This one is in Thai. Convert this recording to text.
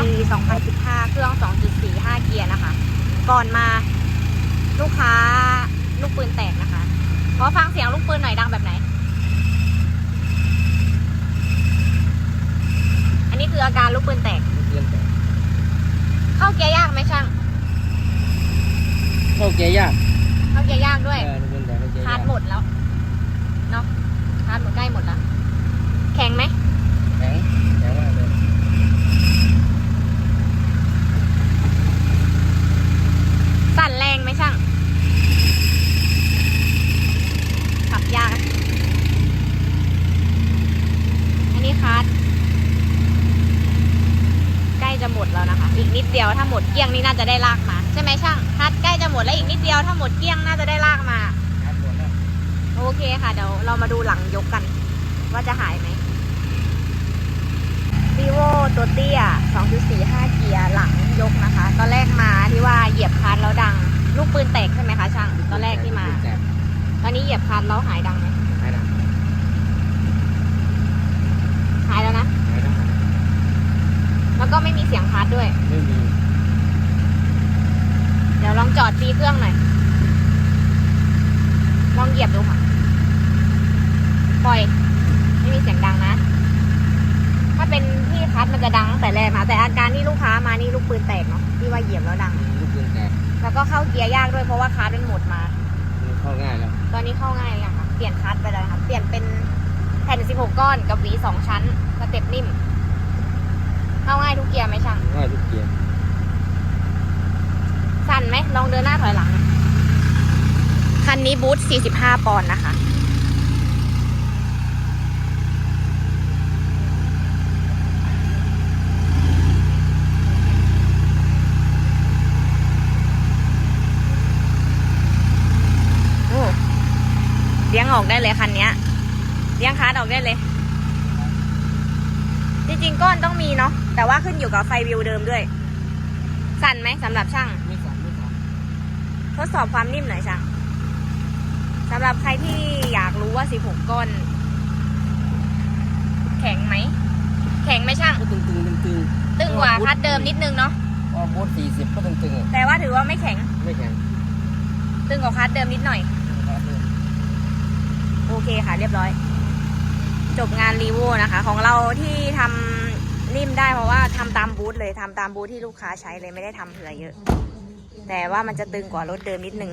ปี 2015 เครื่อง 2.45 เกียร์นะคะ ก่อนมาลูกค้าลูกปืนแตกนะคะ ขอฟังเสียงลูกปืนหน่อยดังแบบไหน อันนี้คืออาการลูกปืนแตกเรื่องแต่เข้าเกียร์ยากไหมช่าง เข้าเกียร์ยาก เข้าเกียร์ยากด้วย เออเรื่องแต่เข้าเกียร์าก คายร์ดหมดแล้ว เนาะคาร์ดหมดใกล้หมดแล้ว แข็งไหม แข็งแข็งมากเลย สั่นแรงไหมช่าง ขับยากอะอันนี้คาร์ดใกล้ จะหมดแล้วนะคะ อีกนิดเดียวถ้าหมดเกลี้ยงนี่น่าจะได้ลากมา ใช่ไหมช่างคาร์ดใกล้จะหมดแล้วอีกนิดเดียวถ้าหมดเกลี้ยงน่าจะได้ลากมาครับหมดแล้วโอเคค่ะเดี๋ยวเรามาดูหลังยกกัน ว่าจะหายไหม vivo ตัวเตี้ย 2.45 เกียร์หลังยกนะคะ ตอนแรกมาที่ว่าเหยียบคลันแล้วดัง ลูกปืนแตกใช่ไหมคะช่าง ตอนแรกที่มาแตกตอนนี้เหยียบคลันแล้วหายดังไหม หายแล้ว หายแล้วนะ หายแล้วหาย แล้วก็ ไม่มีเสียงคลันด้วย ไม่มีเดี๋ยวลองจอดตีเครื่องหน่อย ลองเหยียบดูค่ะ ปล่อย ไม่มีเสียงดังนะ ถ้าเป็นที่คัดมันจะดังตั้งแต่แรกนะแต่อาการที่ลูกค้ามานี่ลูกปืนแตกเนาะ ที่ว่าเหยียบแล้วดัง ลูกปืนแตกแล้วก็เข้าเกียร์ยากด้วยเพราะว่าคัสมันหมดมา มันเข้าง่ายแล้ว ตอนนี้เข้าง่ายเลยค่ะ เปลี่ยนคัสไปเลยค่ะ เปลี่ยนเป็นแผ่น 16 ก้อนกับหวีสองชั้นสเต็ปนิ่ม เข้าง่ายทุกเกียร์ไหมช่าง ง่ายทุกเกียร์สั่นไหมลองเดินหน้าถอยหลังหน่อยคันนี้บูท45 ปอนด์นะคะโอ้เลี้ยงออกได้เลยคันเนี้ยเลี้ยงคาร์ดออกได้เลย จริงๆก้อนต้องมีเนาะแต่ว่าขึ้นอยู่กับไฟวิวเดิมด้วย สั่นไหมสำหรับช่าง ไม่สั่นไม่สั่นทดสอบความนิ่มหน่อยช่างสำหรับใครที่อยากรู้ว่า 16 ก้อน แข็งไหม แข็งไหมช่าง ก็ตึงตึงตึงตึงตึงกว่าคัดเดิมนิดนึงเนาะพอบูทสี่สิบก็ตึงตึงอะแต่ว่าถือว่าไม่แข็ง ไม่แข็งตึงกว่าคัดเดิมนิดหน่อย โอเคค่ะเรียบร้อย จบงานรีโวนะคะ ของเราที่ทำนิ่มได้เพราะว่าทำตามบูธเลยทำตามบูธที่ลูกค้าใช้เลยไม่ได้ทำเผื่อเยอะ แต่ว่ามันจะตึงกว่ารถเดิมนิดนึง